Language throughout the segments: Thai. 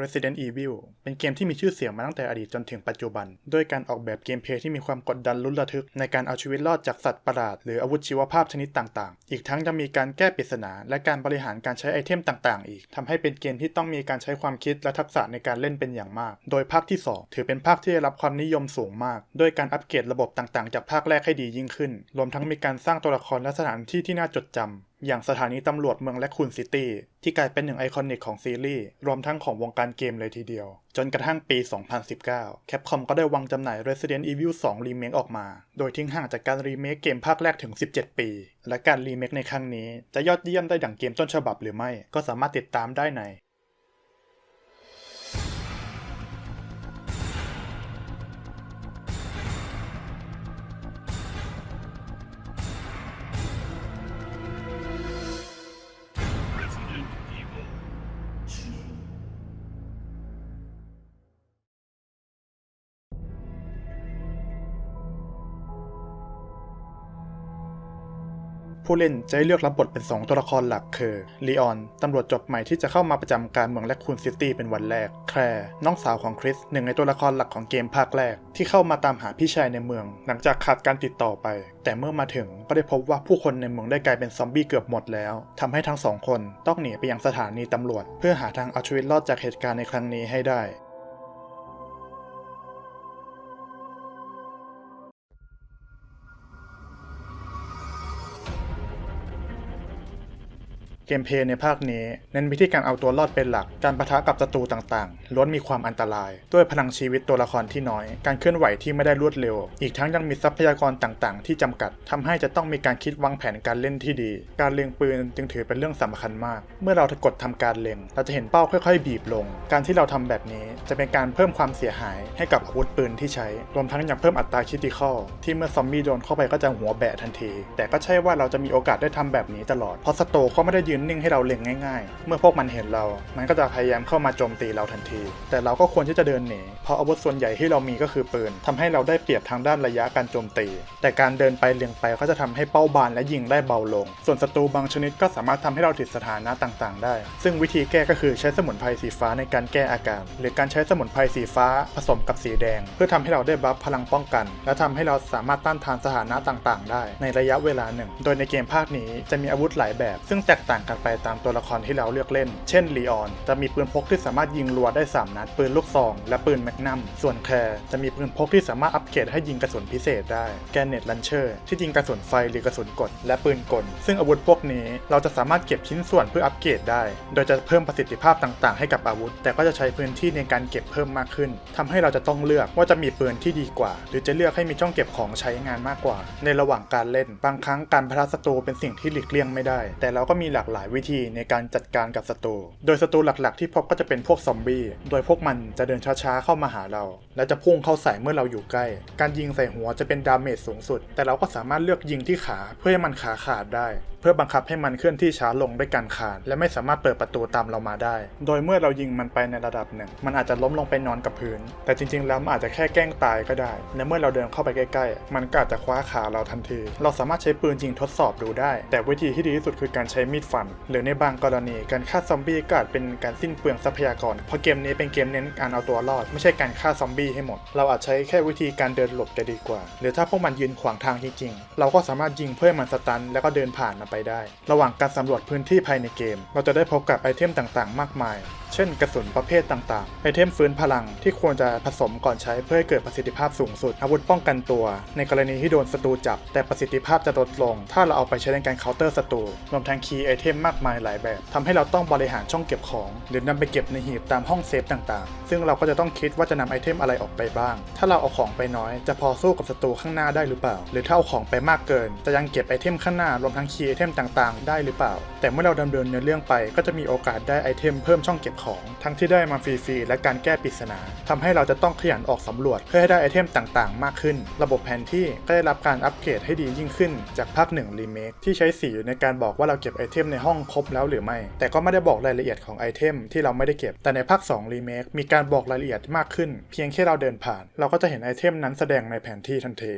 Resident Evil เป็นเกมที่มีชื่อเสียงมาตั้งแต่อดีตจนถึงปัจจุบัน ด้วยการออกแบบเกมเพลย์ที่มีความกดดันลุ้นระทึก ในการเอาชีวิตรอดจากสัตว์ประหลาด หรืออาวุธชีวภาพชนิดต่างๆ อีกทั้งยังมีการแก้ปริศนา และการบริหารการใช้ไอเทมต่างๆ อีกทำให้เป็นเกมที่ต้องมีการใช้ความคิดและทักษะในการเล่นเป็นอย่างมาก โดยภาคที่ 2 ถือเป็นภาคที่ได้รับความนิยมสูงมาก ด้วยการอัปเกรดระบบต่างๆ จากภาคแรกให้ดียิ่งขึ้น รวมทั้งมีการสร้างตัวละครและสถานที่ที่น่าจดจำอย่างสถานีตำรวจเมืองแลคคูนซิตี้ที่กลายเป็นหนึ่งไอคอนิกของซีรีส์ รวมทั้งของวงการเกมเลยทีเดียว จนกระทั่งปี 2019 Capcom ก็ได้วางจำหน่าย Resident Evil 2 Remake ออกมา โดยทิ้งห่างจากการรีเมคเกมภาคแรกถึง 17 ปี และการรีเมคในครั้งนี้จะยอดเยี่ยมได้ดั่งเกมต้นฉบับหรือไม่ ก็สามารถติดตามได้ใน ผู้เล่นจะให้เลือกรับบทเป็น 2 ตัวละครหลักคือลีออนตำรวจจบใหม่ที่จะเข้ามาประจำการเมืองแลคคูนซิตี้เป็นวันแรก แคร์น้องสาวของคริสหนึ่งในตัวละครหลักของเกมภาคแรก ที่เข้ามาตามหาพี่ชายในเมือง หลังจากขาดการติดต่อไป แต่เมื่อมาถึงก็ได้พบว่าผู้คนในเมืองได้กลายเป็นซอมบี้เกือบหมดแล้วทำให้ทั้งสองคนต้องหนีไปยังสถานีตำรวจ เพื่อหาทางเอาชีวิตรอดจากเหตุการณ์ในครั้งนี้ให้ได้ เกมเพลย์ในภาคนี้เน้นวิธีการเอาตัวรอดเป็นหลัก การประทะกับศัตรูต่างๆ ล้วนมีความอันตราย ด้วยพลังชีวิตตัวละครที่น้อย การเคลื่อนไหวที่ไม่ได้รวดเร็ว อีกทั้งยังมีทรัพยากรต่างๆ ที่จำกัดทำให้จะต้องมีการคิดวางแผนการเล่นที่ดี การเล็งปืนจึงถือเป็นเรื่องสำคัญมาก เมื่อเรากดทำการเล็ง เราจะเห็นเป้าค่อยๆ บีบลง การที่เราทำแบบนี้จะเป็นการเพิ่มความเสียหายให้กับอาวุธปืนที่ใช้ รวมทั้งยังเพิ่มอัตราคิติคอลที่เมื่อซอมบี้โดนเข้าไปก็จะหัวแบะทันที แต่ก็ใช่ว่าเราจะมีโอกาสได้ทำแบบนี้ตลอดเพราะสโตก็ไม่ได้ยืนนิ่งให้เราเล็งง่ายๆ เมื่อพวกมันเห็นเรา มันก็จะพยายามเข้ามาโจมตีเราทันที แต่เราก็ควรที่จะเดินหนี เพราะอาวุธส่วนใหญ่ที่เรามีก็คือปืนทำให้เราได้เปรียบทางด้านระยะการโจมตี แต่การเดินไปเลียงไปก็จะทำให้เป้าบานและยิงได้เบาลง ส่วนศัตรูบางชนิดก็สามารถทำให้เราติดสถานะต่างๆ ได้ ซึ่งวิธีแก้ก็คือใช้สมุนไพรสีฟ้าในการแก้อาการ หรือการใช้สมุนไพรสีฟ้าผสมกับสีแดง เพื่อทำให้เราได้บัฟพลังป้องกัน และทำให้เราสามารถต้านทานสถานะต่างๆ ได้ ในระยะเวลาหนึ่ง โดยในเกมภาคนี้จะมีอาวุธหลายแบบ ซึ่งแตกต่างกันไปตามตัวละครที่เราเลือกเล่น เช่นลีออน จะมีปืนพกที่สามารถยิงรัวได้ 3 นัด ปืนลูกซอง และปืนแมกนัม ส่วนแคร์จะมีปืนพกที่สามารถอัปเกรดให้ยิงกระสุนพิเศษได้ แกเน็ตลันเชอร์ที่ยิงกระสุนไฟหรือกระสุนกด และปืนกล ซึ่งอาวุธพวกนี้เราจะสามารถเก็บชิ้นส่วนเพื่ออัปเกรดได้ โดยจะเพิ่มประสิทธิภาพต่างๆ ให้กับอาวุธ แต่ก็จะใช้พื้นที่ในการเก็บเพิ่มมากขึ้นทำให้เราจะต้องเลือกว่าจะมีปืนที่ดีกว่า หรือจะเลือกให้มีช่องเก็บของใช้งานมากกว่า ในระหว่างการเล่น บางครั้งการพะทะศัตรูเป็นสิ่งที่หลีกเลี่ยงไม่ได้ แต่เราก็มีหลากหลายหลายวิธีในการจัดการกับศัตรู โดยศัตรูหลักๆ ที่พบก็จะเป็นพวกซอมบี้ โดยพวกมันจะเดินช้าๆเข้ามาหาเรา และจะพุ่งเข้าใส่เมื่อเราอยู่ใกล้ การยิงใส่หัวจะเป็นดาเมจสูงสุด แต่เราก็สามารถเลือกยิงที่ขาเพื่อให้มันขาขาดได้ เพื่อบังคับให้มันเคลื่อนที่ช้าลงด้วยการคานและไม่สามารถเปิดประตูตามเรามาได้ โดยเมื่อเรายิงมันไปในระดับหนึ่ง มันอาจจะล้มลงไปนอนกับพื้น แต่จริงๆ แล้วมันอาจจะแค่แกล้งตายก็ได้ และเมื่อเราเดินเข้าไปใกล้ๆ มันก็อาจจะคว้าขาเราทันที เราสามารถใช้ปืนยิงทดสอบดูได้ แต่วิธีที่ดีที่สุดคือการใช้มีดฟันหรือในบางกรณีการฆ่าซอมบี้ก็อาจเป็นการสิ้นเปลืองทรัพยากร เพราะเกมนี้เป็นเกมเน้นการเอาตัวรอด ไม่ใช่การฆ่าซอมบี้ให้หมด เราอาจใช้แค่วิธีการเดินหลบจะดีกว่า หรือถ้าพวกมันยืนขวางทางจริงๆ เราก็สามารถยิงเพื่อมันสตันแล้วก็เดินผ่านมันไปได้ ระหว่างการสำรวจพื้นที่ภายในเกม เราจะได้พบกับไอเทมต่างๆ มากมาย เช่นกระสุนประเภทต่างๆ ไอเทมฟื้นพลังที่ควรจะผสมก่อนใช้เพื่อให้เกิดประสิทธิภาพสูงสุด อาวุธป้องกันตัว ในกรณีที่โดนศัตรูจับ แต่ประสิทธิภาพจะลดลง ถ้าเราเอาไปใช้ในการเคาน์เตอร์ศัตรูรวมทั้งคีย์ไอเทมมากมายหลายแบบทำให้เราต้องบริหารช่องเก็บของ หรือนำไปเก็บในหีบตามห้องเซฟต่างๆ ซึ่งเราก็จะต้องคิดว่าจะนำไอเทมอะไรออกไปบ้าง ถ้าเราเอาของไปน้อย จะพอสู้กับศัตรูข้างหน้าได้หรือเปล่า หรือถ้าเอาของไปมากเกิน จะยังเก็บไอเทมข้างหน้ารวมทั้งคีย์ไอเทมต่างๆ ได้หรือเปล่า แต่เมื่อเราดำเนินเนื้อเรื่องไปก็จะมีโอกาสได้ไอเทมเพิ่มช่องเก็บของทั้งที่ได้มาฟรีๆและการแก้ปริศนาทำให้เราจะต้องขยันออกสำรวจเพื่อให้ได้ไอเทมต่างๆ มากขึ้น ระบบแผนที่ก็ได้รับการอัปเกรดให้ดียิ่งขึ้นจากภาค1รีเมคที่ใช้สีในการบอกว่าเราเก็บไอเทมในห้องครบแล้วหรือไม่ แต่ก็ไม่ได้บอกรายละเอียดของไอเทมที่เราไม่ได้เก็บ แต่ในภาค2รีเมคมีการบอกรายละเอียดมากขึ้น เพียงแค่เราเดินผ่าน เราก็จะเห็นไอเทมนั้นแสดงในแผนที่ทันที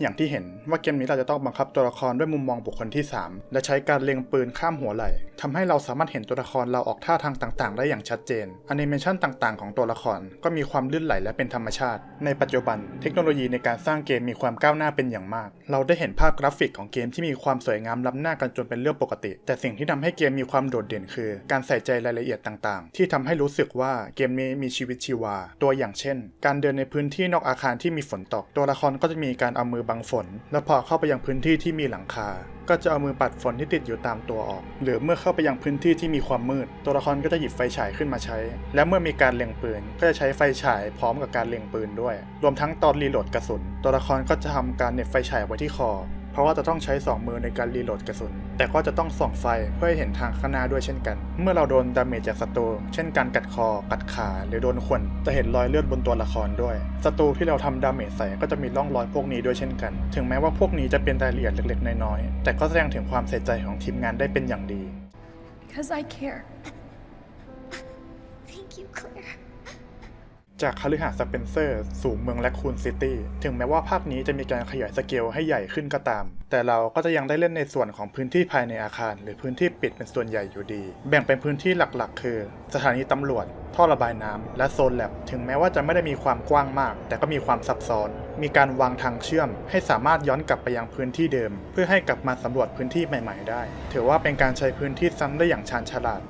อย่างที่เห็นว่าเกมนี้เราจะต้องบังคับตัวละครด้วยมุมมองบุคคลที่ 3 และใช้การเล็งปืนข้ามหัวไหล่ทำให้เราสามารถเห็นตัวละครเราออกท่าทางต่างๆ ได้อย่างชัดเจนแอนิเมชันต่างๆ ของตัวละครก็มีความลื่นไหลและเป็นธรรมชาติ ในปัจจุบันเทคโนโลยีในการสร้างเกมมีความก้าวหน้าเป็นอย่างมาก เราได้เห็นภาพกราฟิกของเกมที่มีความสวยงามล้ำหน้ากันจนเป็นเรื่องปกติ แต่สิ่งที่ทำให้เกมมีความโดดเด่นคือ การใส่ใจรายละเอียดต่างๆ ที่ทำให้รู้สึกว่าเกมนี้มีชีวิตชีวา ตัวอย่างเช่น การเดินในพื้นที่นอกอาคารที่มีฝนตก ตัวละครก็จะมีการเอามือบังฝน แล้วพอเข้าไปยังพื้นที่ที่มีหลังคา ก็จะเอามือปัดฝนที่ติดอยู่ตามตัวออก หรือเมื่อเข้าไปยังพื้นที่ที่มีความมืด ตัวละครก็จะหยิบไฟฉายขึ้นมาใช้ และเมื่อมีการเล็งปืน ก็จะใช้ไฟฉายพร้อมกับการเล็งปืนด้วย รวมทั้งตอนรีโหลดกระสุน ตัวละครก็จะทำการเหน็บไฟฉายไว้ที่คอ เพราะว่าจะต้องใช้ 2 มือในการรีโหลดกระสุน แต่ก็จะต้องส่องไฟเพื่อให้เห็นทางข้างหน้าด้วยเช่นกัน เมื่อเราโดนดาเมจจากศัตรู เช่นการกัดคอ กัดขา หรือโดนข่วนจะเห็นรอยเลือดบนตัวละครด้วย ศัตรูที่เราทำดาเมจใส่ก็จะมีร่องรอยพวกนี้ด้วยเช่นกัน ถึงแม้ว่าพวกนี้จะเป็นรายละเอียดเล็กๆ น้อยๆ แต่ก็แสดงถึงความใส่ใจของทีมงานได้เป็นอย่างดี Because I care. Thank you, Claire. จากคฤหาสน์สเปนเซอร์สู่เมืองแลคคูนซิตี้ ถึงแม้ว่าภาคนี้จะมีการขยายสเกลให้ใหญ่ขึ้นก็ตาม แต่เราก็จะยังได้เล่นในส่วนของพื้นที่ภายในอาคาร หรือพื้นที่ปิดเป็นส่วนใหญ่อยู่ดี แบ่งเป็นพื้นที่หลักๆ คือ สถานีตำรวจ ท่อระบายน้ำ และโซนแลบ ถึงแม้ว่าจะไม่ได้มีความกว้างมาก แต่ก็มีความซับซ้อน มีการวางทางเชื่อม ให้สามารถย้อนกลับไปยังพื้นที่เดิม เพื่อให้กลับมาสำรวจพื้นที่ใหม่ ๆ ได้ ถือว่าเป็นการใช้พื้นที่ซ้ำได้อย่างชาญฉลาด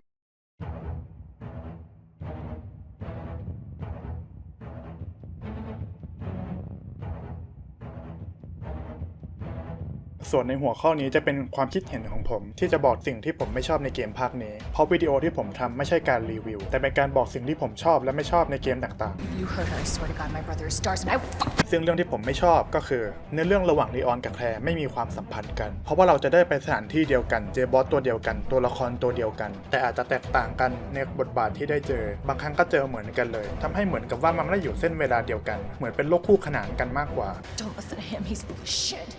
ส่วนในหัวข้อนี้จะเป็นความคิดเห็นของผม ที่จะบอกสิ่งที่ผมไม่ชอบในเกมภาคนี้ เพราะวิดีโอที่ผมทำไม่ใช่การรีวิว แต่เป็นการบอกสิ่งที่ผมชอบและไม่ชอบในเกมต่าง You heard her. I swear to God, my brother is stars, and I will fuck ๆซึ่งเรื่องที่ผมไม่ชอบก็คือเนื้อเรื่องระหว่างลีออนกับแคลร์ไม่มีความสัมพันธ์กัน เพราะว่าเราจะได้ไปสถานที่เดียวกันเจอบอสตัวเดียวกัน ตัวละครตัวเดียวกัน แต่อาจจะแตกต่างกันในบทบาทที่ได้เจอ บางครั้งก็เจอเหมือนกันเลยทำให้เหมือนกับว่ามันไม่ได้อยู่เส้นเวลาเดียวกัน เหมือนเป็นโลกคู่ขนานกันมากกว่า Don't listen to him. He's full of shit.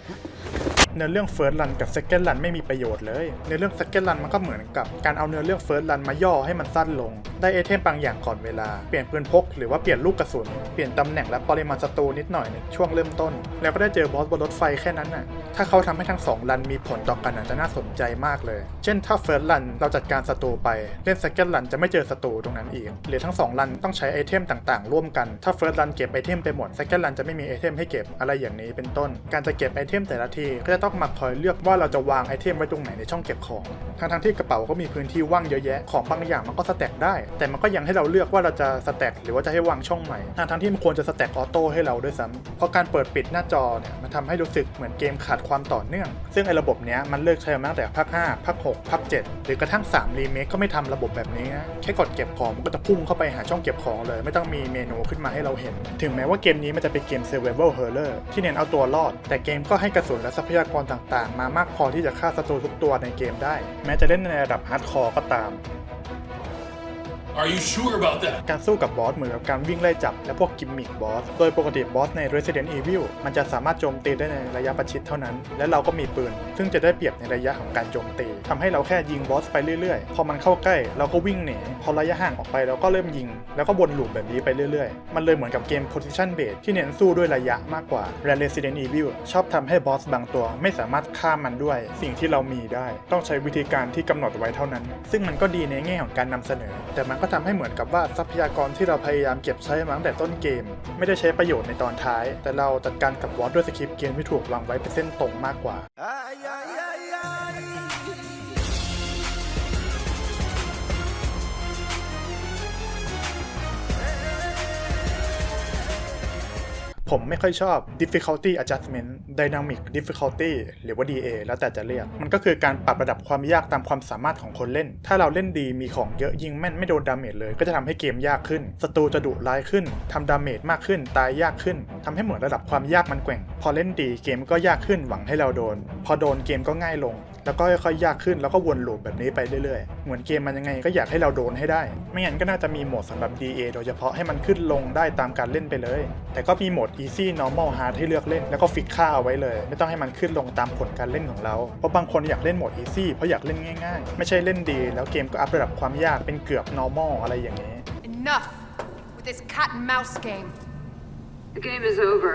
เนื้อเรื่อง First Run กับ Second Run ไม่มีประโยชน์เลยเนื้อเรื่อง Second Run มันก็เหมือนกับการเอาเนื้อเรื่อง First Run มาย่อให้มันสั้นลง ได้ไอเทมบางอย่างก่อนเวลา เปลี่ยนปืนพก หรือว่าเปลี่ยนลูกกระสุน เปลี่ยนตำแหน่งและปริมาณศัตรูนิดหน่อยในช่วงเริ่มต้น แล้วก็ได้เจอบอสบนรถไฟแค่นั้นน่ะ ถ้าเขาทำให้ทั้งสองรันมีผลต่อกันอาจจะน่าสนใจมากเลย เช่นถ้า First Run เราจัดการศัตรูไป เล่น Second Run จะไม่เจอศัตรูตรงนั้นอีก หรือทั้งสองรันต้องใช้ไอเทมต่างๆ ร่วมกัน ถ้า First Run เก็บไอเทมไปหมด Second Run จะไม่มีไอเทมให้เก็บอะไรอย่างนี้เป็นต้น การจะเก็บไอเทมแต่ละทีก็จะต้องมาคอยเลือกว่าเราจะวางไอเทมไว้ตรงไหนในช่องเก็บของทั้งๆที่กระเป๋าก็มีพื้นที่ว่างเยอะแยะของบางอย่างมันก็สแต็กได้แต่มันก็ยังให้เราเลือกว่าเราจะสแต็กหรือว่าจะให้วางช่องใหม่ทั้งที่มันควรจะสแต็กออโต้ให้เราด้วยซ้ำเพราะการเปิดปิดหน้าจอเนี่ยมันทำให้รู้สึกเหมือนเกมขาดความต่อเนื่อง ซึ่งไอ้ระบบเนี้ยมันเลิกใช้มาตั้งแต่ภาค5ภาค6ภาค7หรือกระทั่ง3รีเมคก็ไม่ทำระบบแบบนี้นะแค่กดเก็บของมันก็จะพุ่งเข้าไปหาช่องเก็บของเลย ไม่ต้องมีเมนูขึ้นมาให้เราเห็น ถึงแม้ว่าเกมนี้มันจะเป็นเกม Survival Horror ที่เน้นเอาตัวรอด แต่เกมก็ให้กระสุนและทรัพยากรต่างๆ มามากพอที่จะฆ่าศัตรูทุกตัวในเกมได้ แม้จะเล่นในระดับฮาร์ดคอร์ก็ตาม Are you sure about that? การสู้กับบอสเหมือนกับการวิ่งไล่จับและพวกกิมมิคบอส โดยปกติบอสใน Resident Evil มันจะสามารถโจมตีได้ในระยะประชิดเท่านั้น และเราก็มีปืน ซึ่งจะได้เปรียบในระยะของการโจมตีทำให้เราแค่ยิงบอสไปเรื่อยๆ พอมันเข้าใกล้เราก็วิ่งหนี พอระยะห่างออกไปเราก็เริ่มยิง แล้วก็วนลูปแบบนี้ไปเรื่อยๆ มันเลยเหมือนกับเกม Position Based ที่เน้นสู้ด้วยระยะมากกว่าและ Resident Evil ชอบทำให้บอสบางตัวไม่สามารถฆ่ามันด้วย สิ่งที่เรามีได้ ต้องใช้วิธีการที่กำหนดไว้เท่านั้น ซึ่งมันก็ดีในแง่ของการนำเสนอ แต่มันก็ทำให้เหมือนกับว่าทรัพยากรที่เราพยายามเก็บใช้มาตั้งแต่ต้นเกม ไม่ได้ใช้ประโยชน์ในตอนท้าย แต่เราจัดการกับบอสด้วยสคริปต์เกมที่ถูกวางไว้เป็นเส้นตรงมากกว่า ผมไม่ค่อยชอบ difficulty adjustment dynamic difficulty หรือว่า DA แล้วแต่จะเรียก มันก็คือการปรับระดับความยากตามความสามารถของคนเล่น ถ้าเราเล่นดีมีของเยอะยิงแม่นไม่โดนดาเมจเลย ก็จะทำให้เกมยากขึ้น ศัตรูจะดุร้ายขึ้นทำดาเมจมากขึ้น ตายยากขึ้นทำให้เหมือนระดับความยากมันแกว่ง พอเล่นดีเกมก็ยากขึ้นหวังให้เราโดน พอโดนเกมก็ง่ายลง แล้วก็ค่อยๆยากขึ้นแล้วก็วนลูปแบบนี้ไปเรื่อยๆ เหมือนเกมมันยังไงก็อยากให้เราโดนให้ได้ ไม่งั้นก็น่าจะมีโหมดสำหรับ DA โดยเฉพาะให้มันขึ้นลงได้ตามการเล่นไปเลย แต่ก็มีโหมด Easy Normal Hard ให้เลือกเล่น แล้วก็ฟิกค่าเอาไว้เลย ไม่ต้องให้มันขึ้นลงตามผลการเล่นของเรา เพราะบางคนอยากเล่นโหมด Easy เพราะอยากเล่นง่ายๆ ไม่ใช่เล่นดี แล้วเกมก็อัพระดับความยากเป็นเกือบ Normal อะไรอย่างนี้ Enough with this cat and mouse game. The game is over.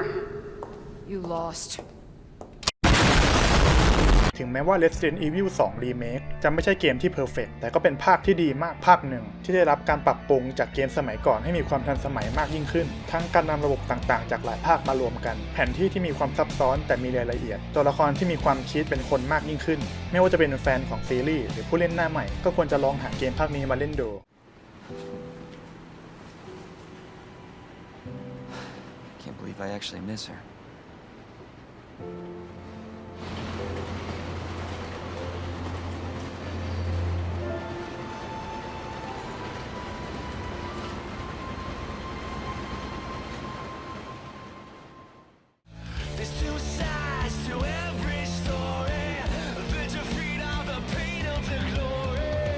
You lost. ถึงแม้ว่า Resident Evil 2 Remake จะไม่ใช่เกมที่เพอร์เฟกแต่ก็เป็นภาคที่ดีมากภาคหนึ่ง ที่ได้รับการปรับปรุงจากเกมสมัยก่อนให้มีความทันสมัยมากยิ่งขึ้น ทั้งการนำระบบต่างๆ จากหลายภาคมารวมกัน แผนที่ที่มีความซับซ้อนแต่มีรายละเอียด ตัวละครที่มีความคิดเป็นคนมากยิ่งขึ้น ไม่ว่าจะเป็นแฟนของซีรีส์หรือผู้เล่นหน้าใหม่ก็ควรจะลองหาเกมภาคนี้มาเล่นดู Can't believe I actually miss her.